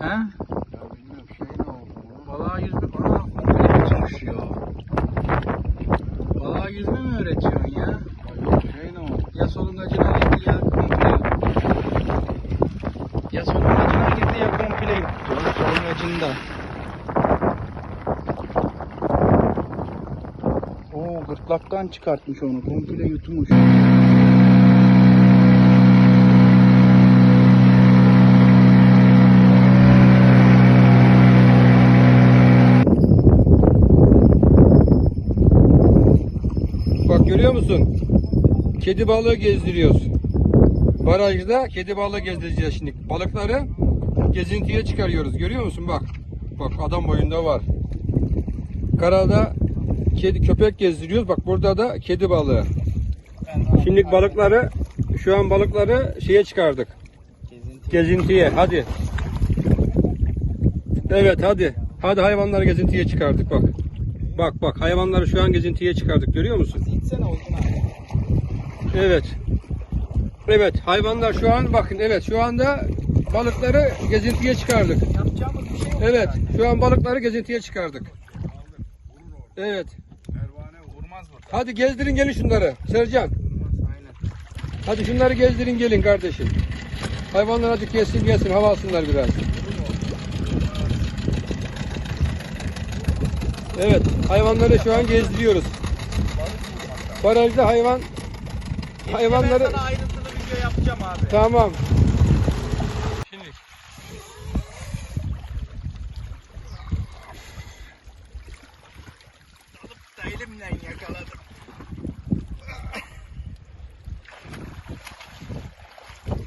He? Ya bilmiyorum şey ne oldu? Balığa yüzme... Komple tutmuş ya. Balığa yüzme mi öğretiyorsun ya? Şey ne oldu? Ya solungacına girdi ya komple. Ya solungacına girdi ya komple yuttu. Ha, solungacında. Oo gırtlaktan çıkartmış onu. Komple yutmuş. Bak görüyor musun? Kedi balığı gezdiriyoruz. Barajda kedi balığı gezdireceğiz şimdi. Balıkları gezintiye çıkarıyoruz. Görüyor musun bak. Bak adam boyunda var. Karada kedi köpek gezdiriyoruz. Bak burada da kedi balığı. Şimdi balıkları şu an balıkları şeye çıkardık. Gezintiye. Hadi. Evet hadi. Hadi hayvanları gezintiye çıkardık bak. Bak bak hayvanları şu an gezintiye çıkardık görüyor musun? Evet. Evet hayvanlar şu an bakın evet şu anda balıkları gezintiye çıkardık. Yapacağımız bir şey. Evet şu an balıkları gezintiye çıkardık. Evet. Pervane vurmaz mı? Hadi gezdirin gelin şunları. Sercan. Hadi şunları gezdirin gelin kardeşim. Hayvanlar hadi kessin gelsin hava alsınlar biraz. Evet, hayvanları şu an gezdiriyoruz. Barajda hayvan hayvanları ben sana ayrıntılı video yapacağım abi. Tamam. Şimdi alıp da elimle yakaladım.